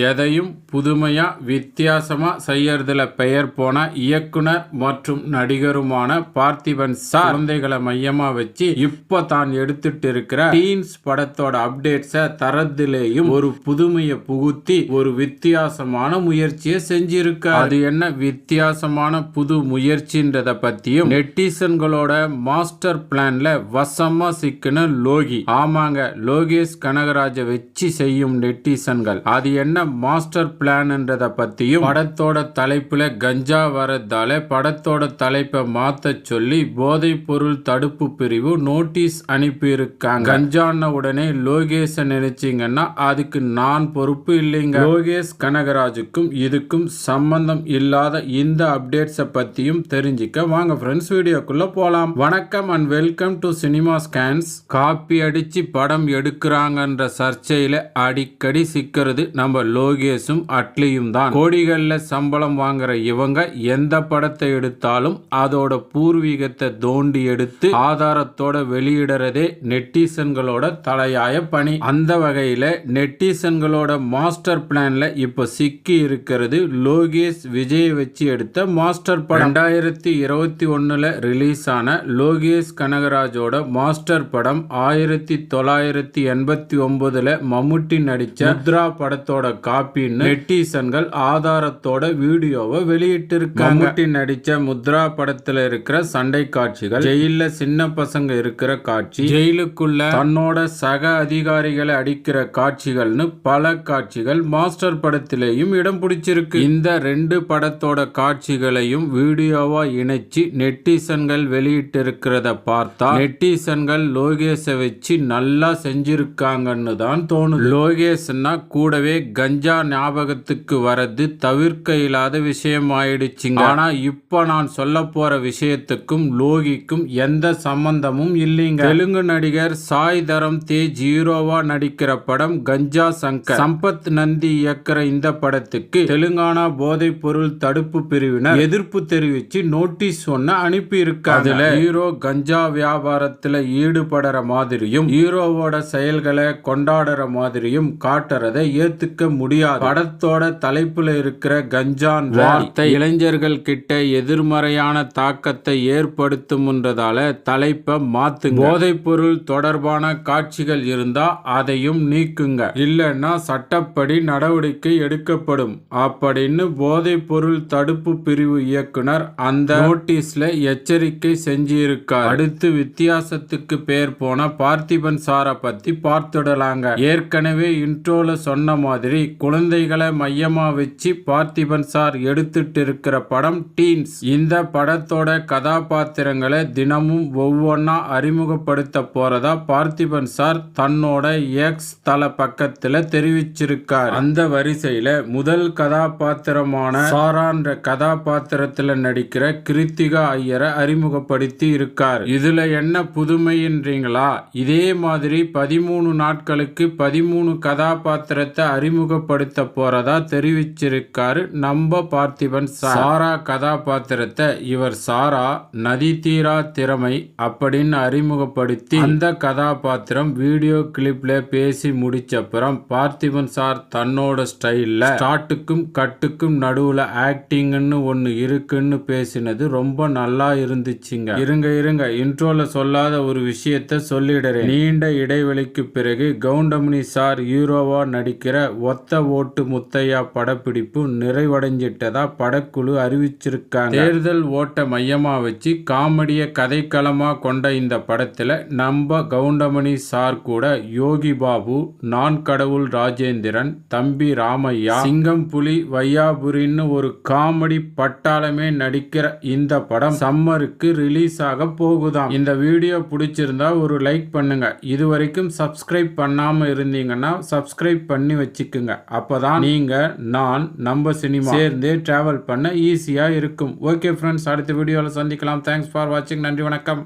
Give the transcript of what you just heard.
எதையும் புதுமையாக வித்தியாசமாக செய்யறதுல பெயர் போன இயக்குனர் மற்றும் நடிகருமான பார்த்திபன் சார் குழந்தைகளை மையமாக வச்சு இப்போ தான் எடுத்துட்டு இருக்கிற டீன்ஸ் படத்தோட அப்டேட்ஸை தரத்திலேயும் ஒரு புதுமையை புகுத்தி ஒரு வித்தியாசமான முயற்சியை செஞ்சிருக்க அது என்ன வித்தியாசமான புது முயற்சின்றத பற்றியும் நெட்டிசன்களோட மாஸ்டர் பிளான்ல வசமாக சிக்கின லோகி. ஆமாங்க லோகேஷ் கனகராஜை வச்சு செய்யும் நெட்டிசன்கள். அது என்ன மாஸ்டர் பிளான்ன்றதை பற்றியும் படத்தோட தலைப்பில் கஞ்சா வரதால படத்தோட தலைப்பை மாற்ற சொல்லி போதைப் பொருள் தடுப்பு பிரிவு நோட்டீஸ் அனுப்பியிருக்காங்க. கஞ்சான உடனே லோகேஷை நினைச்சிங்கன்னா அதுக்கு நான் பொறுப்பு இல்லைங்க. லோகேஷ் கனகராஜுக்கும் இதுக்கும் சம்பந்தம் இல்லாத இந்த அப்டேட்ஸை பற்றியும் தெரிஞ்சுக்க வாங்க ஃப்ரெண்ட்ஸ் வீடியோக்குள்ளே போகலாம் வணக்கம் and welcome to cinema scans copy அடித்து படம் எடுக்கிறாங்கன்ற சர்ச்சையில் அடிக்கடி சிக்கிறது நம்ம லோகேஷும் அட்லியும் தான் கோடிகளில் சம்பளம் வாங்குற இவங்க எந்த படத்தை எடுத்தாலும் அதோட பூர்வீகத்தை தோண்டி எடுத்து ஆதாரத்தோட வெளியிடுறதே நெட்டிசன்களோட தலையாய பணி. அந்த வகையில நெட்டிசன்களோட மாஸ்டர் பிளான்ல இப்ப சிக்கி இருக்கிறது லோகேஷ் விஜய் வச்சு எடுத்த மாஸ்டர் படம். ரெண்டாயிரத்தி இருபத்தி ஒன்னுல ரிலீஸ் ஆன லோகேஷ் கனகராஜோட மாஸ்டர் படம் ஆயிரத்தி தொள்ளாயிரத்தி எண்பத்தி ஒன்பதுல மம்முட்டி நடிச்ச முத்ரா படத்தோட காப்பின்னு நெட்டிசன்கள் ஆதாரத்தோட வீடியோவை வெளியிட்டிருக்காங்க. மம்முட்டி நடிச்ச முத்ரா படத்துல இருக்கிற சண்டை காட்சிகள் ஜெயில சின்ன பசங்க இருக்கிற காட்சி ஜெயிலுக்குள்ள தன்னோட சக அதிகாரிகளை அடிக்கிற காட்சிகள்னு பல காட்சிகள் மாஸ்டர் படத்திலேயும் இடம் பிடிச்சிருக்கு. இந்த ரெண்டு படத்தோட காட்சிகளையும் வீடியோவா இணைச்சு நெட்டிசன்கள் வெளியிட்டு இருக்கிறத பார்த்தா நெட்டிசன்கள் லோகேஷை வச்சு நல்லா செஞ்சிருக்காங்கன்னு தான் தோணுது. லோகேஷ்னா கூடவே கஞ்சா ஞாபகத்துக்கு வரது தவிர்க்க இயலாத விஷயம் ஆயிடுச்சுங்க ஆனா இப்ப நான் சொல்ல போற விஷயத்துக்கும் லோகிக்கும் எந்த சம்பந்தமும் இல்லைங்க. தெலுங்கு நடிகர் சாய் தரம் தேஜ் ஹீரோவா நடிக்கிற படம் கஞ்சா சங்கர். சம்பத் நந்தி இயக்குற இந்த படத்துக்கு தெலுங்கானா போதைப் பொருள் தடுப்பு பிரிவினர் எதிர்ப்பு தெரிவிச்சு நோட்டீஸ் ஒன்னு அனுப்பி இருக்காங்க அதுல ஹீரோ கஞ்சா வியாபாரத்துல ஈடுபடுற மாதிரியும் ஹீரோவோட செயல்களை கொண்டாடுற மாதிரியும் காட்டுறதை ஏத்துக்க முடியாது. படத்தோட தலைப்புல இருக்கிற கஞ்சான் வார்த்தை இளைஞர்கள் கிட்ட எதிர்மறையான தாக்கத்தை ஏற்படுத்தும்ன்றதால தலைப்பை மாத்துங்க. போதைப் பொருள் தொடர்பான காட்சிகள் இருந்தா அதையும் நீக்குங்க. இல்லைன்னா சட்டப்படி நடவடிக்கை எடுக்கப்படும். அப்படின்னு போதைப் பொருள் தடுப்பு பிரிவு இயக்குனர் அந்த நோட்டீஸ்ல எச்சரிக்கை செஞ்சிருக்கார். அடுத்து வித்தியாசத்துக்கு பேர் போன பார்த்திபன் சாரை பத்தி பார்த்துடலாங்க. ஏற்கனவே இன்ட்ரோல சொன்ன மாதிரி குழந்தைகளை மையமா வச்சு பார்த்திபன் சார் எடுத்துட்டு இருக்கிற படம் டீன்ஸ் இந்த படத்தோட கதாபாத்திரங்களை தினமும் ஒவ்வொன்னா அறிமுகப்படுத்த போறதா பார்த்திபன் சார் தன்னோட எக்ஸ் தள பக்கத்துல தெரிவிச்சிருக்கார். அந்த வரிசையில முதல் கதாபாத்திரமான சாரான்ற கதாபாத்திரத்துல நடிக்கிற கிருத்திகா ஐயரை அறிமுகப்படுத்தி இருக்கார். இதுல என்ன புதுமைன்றீங்களா? இதே மாதிரி பதிமூணு நாட்களுக்கு பதிமூணு கதாபாத்திரத்தை அறிமுகப்படுத்த போறதா தெரிவிச்சிருக்காரு நம்ம பார்த்திபன் சாரா. கதாபாத்திரத்தை இவர் சாரா நதி தீரா திறமை அப்படின்னு அறிமுகப்படுத்தி அந்த கதாபாத்திரம் வீடியோ கிளிப்ல பேசி முடிச்சப்புறம் பார்த்திபன் சார் தன்னோட ஸ்டைல்ல ஸ்டார்ட்டுக்கும் கட்டுக்கும் நடுவுல ஆக்டிங்னு ஒன்னு இருக்குன்னு பேசினது ரொம்ப நல்லா இருந்துச்சுங்க. இருங்க இருங்க இன்ட்ரோல சொல்லாத ஒரு விஷயத்த சொல்லிடுறேன். நீண்ட இடைவெளிக்கு பிறகு கவுண்டமணி சார் ஹீரோவா நடிக்கிற ஒத்த ஓட்டு முத்தையா படப்பிடிப்பு நிறைவடைஞ்சிட்டதா படக்குழு அறிவிச்சிருக்காங்க. தேர்தல் ஓட்ட மையமா வச்சு காமெடிய கதைக்களமா கொண்ட இந்த படத்துல நம்ம கவுண்டமணி சார் கூட யோகி பாபு நான் கடவுள் ராஜேந்திரன் தம்பி ராமையா சிங்கம் புலி வையாபுரின்னு ஒரு காமெடி பட்டாளமே நடிக்கிற இந்த படம் சம்மருக்கு ரிலீஸ் ஆக போகுதாம். இந்த வீடியோ பிடிச்சிருந்தா ஒரு லைக் பண்ணுங்க. இது வரைக்கும் சப்ஸ்கிரைப் பண்ணாம இருந்தீங்கன்னா சப்ஸ்கிரைப் பண்ணி வச்சுக்குங்க. அப்பதான் நீங்க நான் நம்ம சினிமா சேர்ந்தே டிராவல் பண்ண ஈஸியா இருக்கும். ஓகே ஃப்ரெண்ட்ஸ் அடுத்த வீடியோவில் சந்திக்கலாம். தேங்க்ஸ் ஃபார் வாட்சிங் நன்றி வணக்கம்.